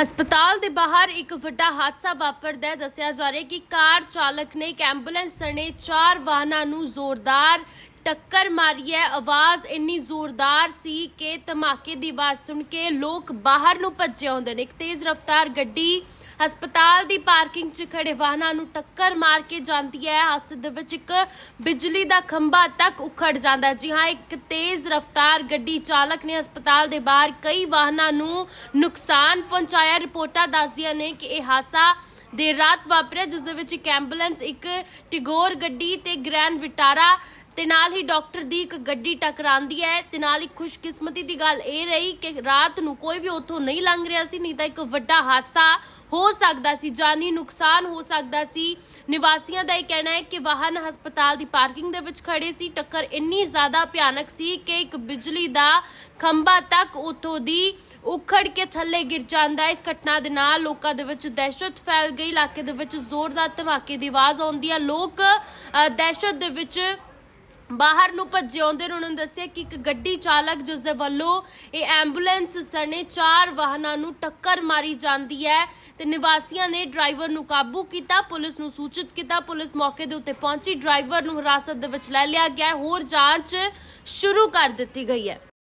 ਹਸਪਤਾਲ ਦੇ ਬਾਹਰ ਇੱਕ ਵੱਡਾ ਹਾਦਸਾ ਵਾਪਰਦਾ ਦੱਸਿਆ ਜਾ ਰਿਹਾ ਕਿ ਕਾਰ ਚਾਲਕ ਨੇ ਇੱਕ ਐਂਬੂਲੈਂਸ ਸਣੇ ਚਾਰ ਵਾਹਨਾਂ ਨੂੰ ਜ਼ੋਰਦਾਰ ਟੱਕਰ ਮਾਰੀ ਹੈ। ਆਵਾਜ਼ ਇੰਨੀ ਜ਼ੋਰਦਾਰ ਸੀ ਕਿ ਧਮਾਕੇ ਦੀ ਆਵਾਜ਼ ਸੁਣ ਕੇ ਲੋਕ ਬਾਹਰ ਨੂੰ ਭੱਜੇ ਆਉਂਦੇ ਨੇ। ਇੱਕ ਤੇਜ਼ ਰਫ਼ਤਾਰ ਗੱਡੀ ਹਸਪਤਾਲ ਦੀ ਪਾਰਕਿੰਗ 'ਚ ਖੜੇ ਵਾਹਨਾਂ ਨੂੰ ਟੱਕਰ ਮਾਰ ਕੇ ਜਾਂਦੀ ਹੈ। ਹਾਦਸੇ ਦੇ ਵਿੱਚ ਇੱਕ ਬਿਜਲੀ ਦਾ ਖੰਭਾ ਤੱਕ ਉਖੜ ਜਾਂਦਾ ਜੀ ਹਾਂ, ਇੱਕ ਤੇਜ਼ ਰਫ਼ਤਾਰ ਗੱਡੀ ਚਾਲਕ ਨੇ ਹਸਪਤਾਲ ਦੇ ਬਾਹਰ ਕਈ ਵਾਹਨਾਂ ਨੂੰ ਨੁਕਸਾਨ ਪਹੁੰਚਾਇਆ। ਰਿਪੋਰਟਾਂ ਦੱਸਦੀਆਂ ਨੇ ਕਿ ਇਹ ਹਾਦਸਾ ਦੇਰ ਰਾਤ ਵਾਪਰਿਆ, ਜਿਸ ਦੇ ਵਿੱਚ ਇੱਕ ਐਂਬੂਲੈਂਸ, ਇੱਕ ਟਿਗੋਰ ਗੱਡੀ ਤੇ ਗ੍ਰੈਂਡ ਵਿਟਾਰਾ ਤੇ ਨਾਲ ਹੀ ਡਾਕਟਰ ਦੀ ਇੱਕ ਗੱਡੀ ਟਕਰਾਂਦੀ ਹੈ। ਤੇ ਨਾਲ ਹੀ ਖੁਸ਼ਕਿਸਮਤੀ ਦੀ ਗੱਲ ਇਹ ਰਹੀ ਕਿ ਰਾਤ ਨੂੰ ਕੋਈ ਵੀ ਉੱਥੋਂ ਨਹੀਂ ਲੰਘ ਰਿਹਾ ਸੀ, ਨਹੀਂ ਤਾਂ ਇੱਕ ਵੱਡਾ ਹਾਦਸਾ ਹੋ ਸਕਦਾ ਸੀ, ਜਾਨੀ ਨੁਕਸਾਨ ਹੋ ਸਕਦਾ ਸੀ। ਨਿਵਾਸੀਆਂ ਦਾ ਇਹ ਕਹਿਣਾ ਹੈ ਕਿ ਵਾਹਨ ਹਸਪਤਾਲ ਦੀ ਪਾਰਕਿੰਗ ਦੇ ਵਿੱਚ ਖੜੇ ਸੀ। ਟੱਕਰ ਇੰਨੀ ਜ਼ਿਆਦਾ ਭਿਆਨਕ ਸੀ ਕਿ ਇੱਕ ਬਿਜਲੀ ਦਾ ਖੰਭਾ ਤੱਕ ਉੱਥੋਂ ਦੀ ਉਖੜ ਕੇ ਥੱਲੇ ਗਿਰ ਜਾਂਦਾ ਇਸ ਘਟਨਾ ਦੇ ਨਾਲ ਲੋਕਾਂ ਦੇ ਵਿੱਚ ਦਹਿਸ਼ਤ ਫੈਲ ਗਈ। ਇਲਾਕੇ ਦੇ ਵਿੱਚ ਜ਼ੋਰਦਾਰ ਧਮਾਕੇ ਦੀ ਆਵਾਜ਼ ਆਉਂਦੀ ਹੈ। ਲੋਕ ਦਹਿਸ਼ਤ ਦੇ ਵਿੱਚ ਬਾਹਰ ਨੂੰ ਭੱਜੇ ਆਉਂਦੇ ਨੇ, ਉਹਨਾਂ ਨੇ ਦੱਸਿਆ ਕਿ ਇੱਕ ਗੱਡੀ ਚਾਲਕ ਜਿਸ ਦੇ ਵੱਲੋਂ ਇਹ ਐਂਬੂਲੈਂਸ ਸਣੇ ਚਾਰ ਵਾਹਨਾਂ ਨੂੰ ਟੱਕਰ ਮਾਰੀ ਜਾਂਦੀ ਹੈ ਤੇ ਨਿਵਾਸੀਆਂ ਨੇ ਡਰਾਈਵਰ ਨੂੰ ਕਾਬੂ ਕੀਤਾ, ਪੁਲਿਸ ਨੂੰ ਸੂਚਿਤ ਕੀਤਾ, ਪੁਲਿਸ ਮੌਕੇ ਦੇ ਉੱਤੇ ਪਹੁੰਚੀ, ਡਰਾਈਵਰ ਨੂੰ ਹਿਰਾਸਤ ਦੇ ਵਿੱਚ ਲੈ ਲਿਆ ਗਿਆ, ਹੋਰ ਜਾਂਚ ਸ਼ੁਰੂ ਕਰ ਦਿੱਤੀ ਗਈ ਹੈ।